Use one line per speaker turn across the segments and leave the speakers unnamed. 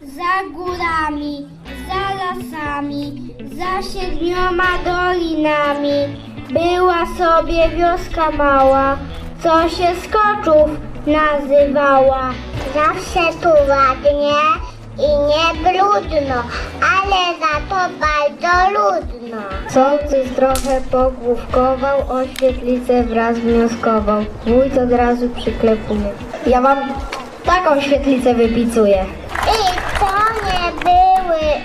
za górami, za lasami, za siedmioma dolinami była sobie wioska mała, co się Skoczów nazywała. Zawsze tu ładnie i nie brudno, ale za to bardzo ludno. Sołtys trochę pogłówkował, o świetlicę wraz wnioskował. Wójt od razu przyklepuje. Ja wam taką świetlicę wypicuję. I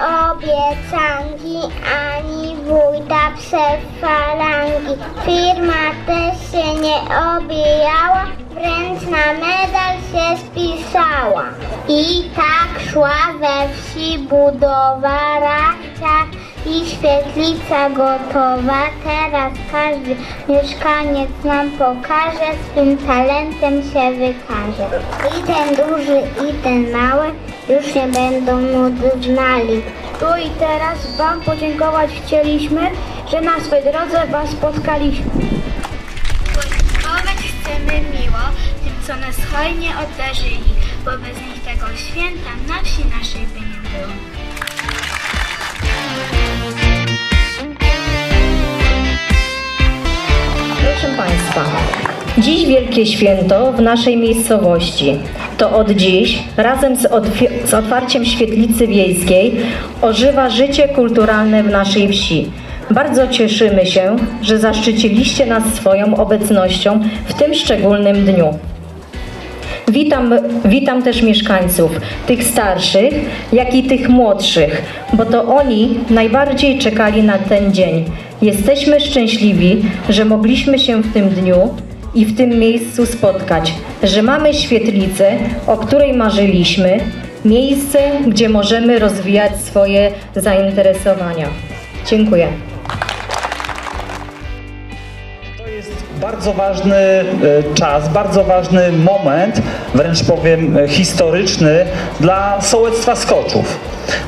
obiecanki ani wójta przez falangi. Firma też się nie obijała, wręcz na medal się spisała. I tak szła we wsi budowa rachcia i świetlica gotowa. Teraz każdy mieszkaniec nam pokaże, swym talentem się wykaże. I ten duży, i ten mały już nie będą nudy znali. Tu i teraz Wam podziękować chcieliśmy, że na swej drodze Was spotkaliśmy. Podziękować chcemy miło tym, co nas hojnie obdarzyli, bo bez nich tego święta na wsi naszej by nie było.
Dziś wielkie święto w naszej miejscowości. To od dziś, razem z, z otwarciem świetlicy wiejskiej, ożywa życie kulturalne w naszej wsi. Bardzo cieszymy się, że zaszczyciliście nas swoją obecnością w tym szczególnym dniu. Witam, witam też mieszkańców, tych starszych, jak i tych młodszych, bo to oni najbardziej czekali na ten dzień. Jesteśmy szczęśliwi, że mogliśmy się w tym dniu i w tym miejscu spotkać, że mamy świetlicę, o której marzyliśmy, miejsce, gdzie możemy rozwijać swoje zainteresowania. Dziękuję.
To jest bardzo ważny e, czas, bardzo ważny moment, wręcz powiem e, historyczny dla sołectwa Skoczów.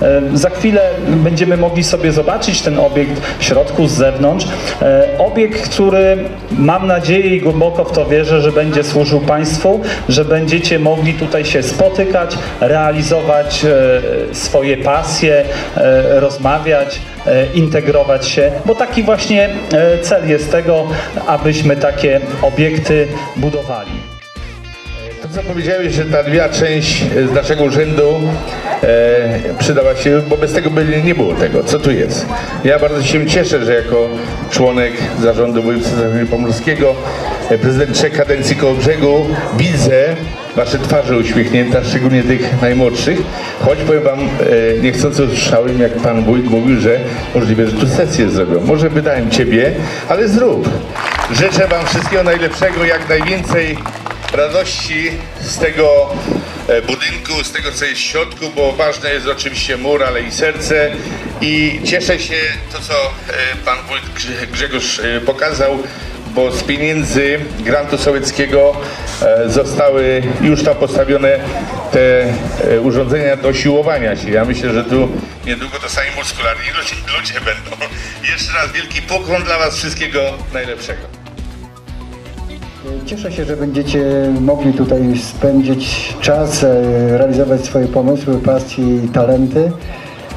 E, Za chwilę będziemy mogli sobie zobaczyć ten obiekt w środku, z zewnątrz. E, Obiekt, który mam nadzieję i głęboko w to wierzę, że będzie służył Państwu, że będziecie mogli tutaj się spotykać, realizować e, swoje pasje, rozmawiać, integrować się, bo taki właśnie cel jest tego, abyśmy takie obiekty budowali.
To co powiedziałeś, że ta lwia część z naszego urzędu e, przydała się, bo bez tego by nie było tego. Co tu jest? Ja bardzo się cieszę, że jako członek zarządu województwa pomorskiego, e, prezydent trzech kadencji koło brzegu, widzę wasze twarze uśmiechnięte, szczególnie tych najmłodszych. Choć powiem wam, e, niechcący usłyszałem, jak pan wójt mówił, że możliwe, że tu sesję zrobią. Może wydałem ciebie, ale zrób. Życzę wam wszystkiego najlepszego, jak najwięcej radości z tego budynku, z tego co jest w środku, bo ważne jest oczywiście mur, ale i serce i cieszę się to co e, pan wójt Grze- Grzegorz e, pokazał, bo z pieniędzy grantu sowieckiego e, zostały już tam postawione te e, urządzenia do siłowania się. Ja myślę, że tu niedługo to sami muskularni ludzie, ludzie będą. Jeszcze raz wielki pokłon dla was, wszystkiego najlepszego.
Cieszę się, że będziecie mogli tutaj spędzić czas, e, realizować swoje pomysły, pasje i talenty.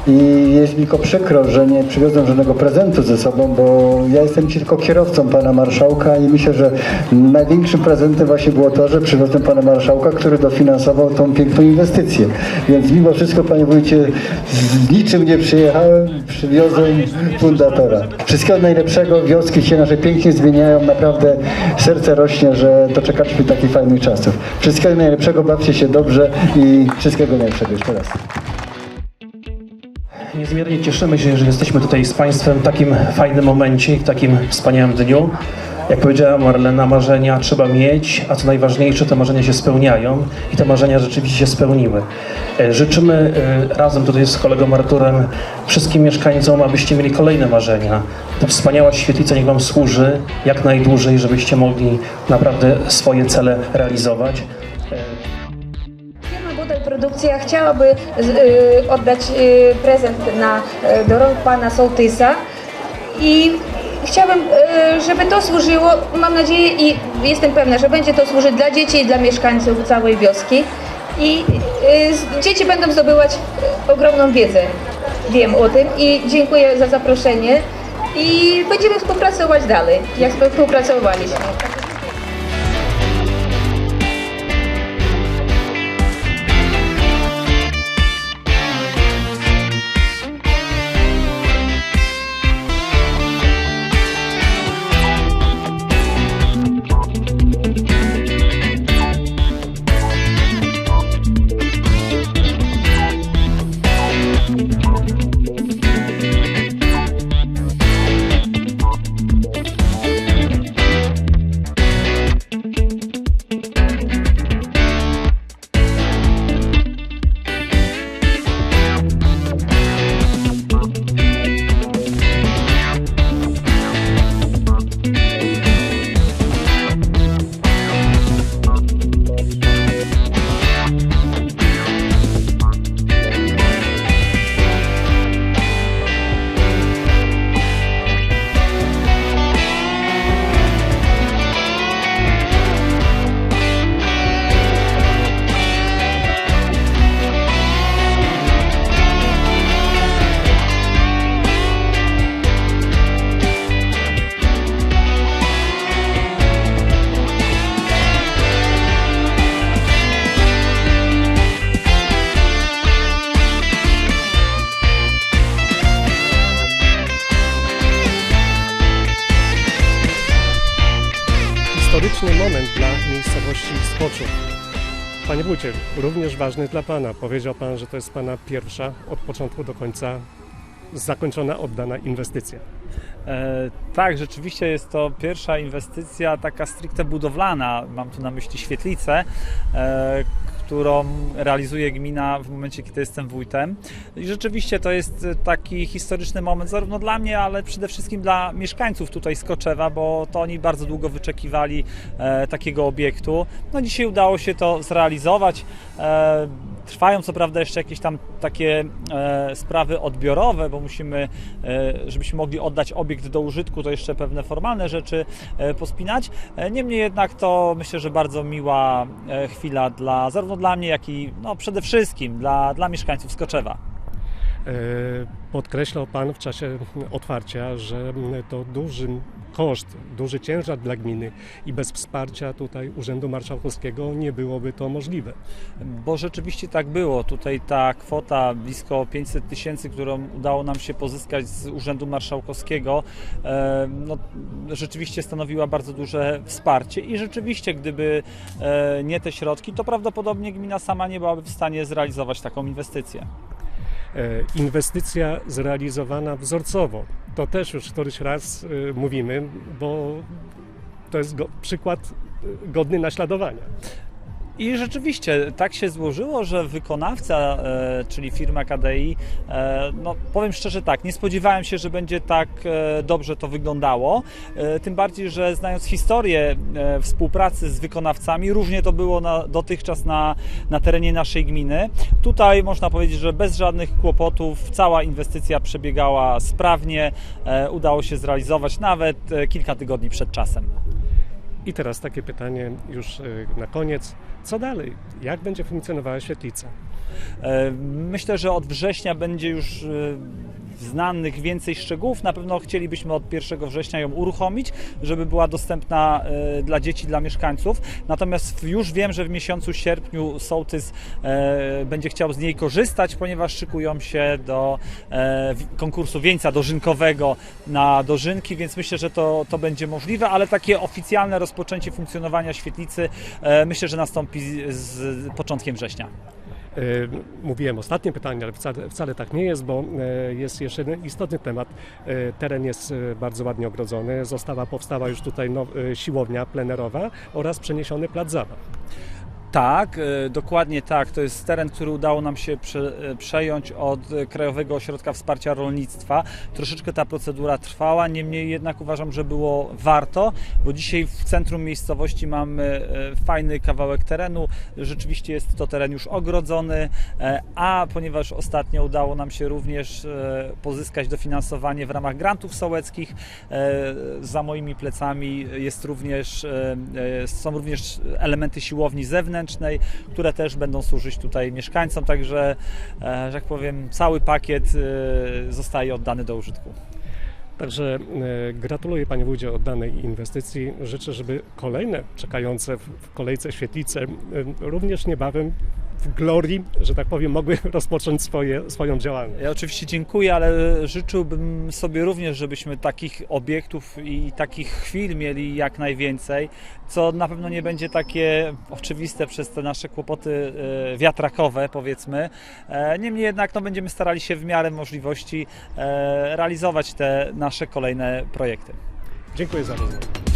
I jest mi tylko przykro, że nie przywiozłem żadnego prezentu ze sobą, bo ja jestem ci tylko kierowcą pana marszałka i myślę, że największym prezentem właśnie było to, że przywiozłem pana marszałka, który dofinansował tą piękną inwestycję. Więc mimo wszystko, panie wójcie, z niczym nie przyjechałem, przywiozłem fundatora. Wszystkiego najlepszego, wioski się nasze pięknie zmieniają, naprawdę serce rośnie, że doczekaliśmy takich fajnych czasów. Wszystkiego najlepszego, bawcie się dobrze i wszystkiego najlepszego jeszcze raz.
Niezmiernie cieszymy się, że jesteśmy tutaj z Państwem w takim fajnym momencie i w takim wspaniałym dniu. Jak powiedziała Marlena, marzenia trzeba mieć, a co najważniejsze, te marzenia się spełniają i te marzenia rzeczywiście się spełniły. E, Życzymy e, razem tutaj z kolegą Arturem wszystkim mieszkańcom, abyście mieli kolejne marzenia. Ta wspaniała świetlica niech Wam służy jak najdłużej, żebyście mogli naprawdę swoje cele realizować.
Produkcja chciałaby y, oddać y, prezent na, y, do rąk pana sołtysa i chciałabym, żeby to służyło, mam nadzieję i jestem pewna, że będzie to służyć dla dzieci i dla mieszkańców całej wioski. i dzieci będą zdobywać ogromną wiedzę. Wiem o tym i dziękuję za zaproszenie i będziemy współpracować dalej, jak współpracowaliśmy.
Historyczny moment dla miejscowości Skoczów. Panie wójcie, również ważny dla Pana. Powiedział Pan, że to jest Pana pierwsza od początku do końca zakończona, oddana inwestycja.
E, tak, rzeczywiście jest to pierwsza inwestycja taka stricte budowlana, mam tu na myśli świetlicę, e, którą realizuje gmina w momencie, kiedy jestem wójtem. I rzeczywiście to jest taki historyczny moment zarówno dla mnie, ale przede wszystkim dla mieszkańców tutaj Skoczewa, bo to oni bardzo długo wyczekiwali e, takiego obiektu. No dzisiaj udało się to zrealizować. Trwają co prawda jeszcze jakieś tam takie e, sprawy odbiorowe, bo musimy, e, żebyśmy mogli oddać obiekt do użytku, to jeszcze pewne formalne rzeczy e, pospinać. E, Niemniej jednak to myślę, że bardzo miła e, chwila dla, zarówno dla mnie, jak i no, przede wszystkim dla, dla mieszkańców Skoczewa.
E, Podkreślał Pan w czasie otwarcia, że to duży koszt, duży ciężar dla gminy i bez wsparcia tutaj Urzędu Marszałkowskiego nie byłoby to możliwe.
Bo rzeczywiście tak było. Tutaj ta kwota blisko 500 tysięcy, którą udało nam się pozyskać z Urzędu Marszałkowskiego, e, no, rzeczywiście stanowiła bardzo duże wsparcie i rzeczywiście, gdyby e, nie te środki, to prawdopodobnie gmina sama nie byłaby w stanie zrealizować taką inwestycję.
E, Inwestycja zrealizowana wzorcowo. To też już któryś raz e, mówimy, bo to jest przykład e, godny naśladowania.
I rzeczywiście tak się złożyło, że wykonawca, e, czyli firma KDI, e, no powiem szczerze tak, nie spodziewałem się, że będzie tak e, dobrze to wyglądało. Tym bardziej, że znając historię współpracy z wykonawcami, różnie to było na, dotychczas na, na terenie naszej gminy. Tutaj można powiedzieć, że bez żadnych kłopotów cała inwestycja przebiegała sprawnie, udało się zrealizować nawet kilka tygodni przed czasem.
I teraz takie pytanie już e, na koniec. Co dalej? Jak będzie funkcjonowała świetlica?
E, Myślę, że od września będzie już e, znanych więcej szczegółów. Na pewno chcielibyśmy od 1 września ją uruchomić, żeby była dostępna e, dla dzieci, dla mieszkańców. Natomiast już wiem, że w miesiącu sierpniu sołtys e, będzie chciał z niej korzystać, ponieważ szykują się do e, konkursu wieńca dożynkowego na dożynki, więc myślę, że to, to będzie możliwe, ale takie oficjalne rozpoczęcie funkcjonowania świetlicy myślę, że nastąpi z początkiem września.
E, Mówiłem ostatnie pytanie, ale wcale, wcale tak nie jest, bo e, jest jeszcze jeden istotny temat. E, Teren jest bardzo ładnie ogrodzony. Została, powstała już tutaj siłownia plenerowa oraz przeniesiony plac zabaw.
Tak, e, dokładnie tak. To jest teren, który udało nam się e, przejąć od e, Krajowego Ośrodka Wsparcia Rolnictwa. Troszeczkę ta procedura trwała, niemniej jednak uważam, że było warto, bo dzisiaj w centrum miejscowości mamy fajny kawałek terenu. Rzeczywiście jest to teren już ogrodzony, a ponieważ ostatnio udało nam się również pozyskać dofinansowanie w ramach grantów sołeckich, za moimi plecami jest również, są również elementy siłowni zewnętrznej zewnętrznej, które też będą służyć tutaj mieszkańcom, także, e, że jak powiem, cały pakiet e, zostaje oddany do użytku.
Także e, gratuluję Panie Wójcie oddanej inwestycji. Życzę, żeby kolejne czekające w, kolejce świetlice również niebawem w glorii, że tak powiem, mogły rozpocząć swoje, swoją działalność.
Ja oczywiście dziękuję, ale życzyłbym sobie również, żebyśmy takich obiektów i takich chwil mieli jak najwięcej, co na pewno nie będzie takie oczywiste przez te nasze kłopoty e, wiatrakowe, powiedzmy. E, Niemniej jednak no, będziemy starali się w miarę możliwości e, realizować te nasze kolejne projekty.
Dziękuję za rozmowę.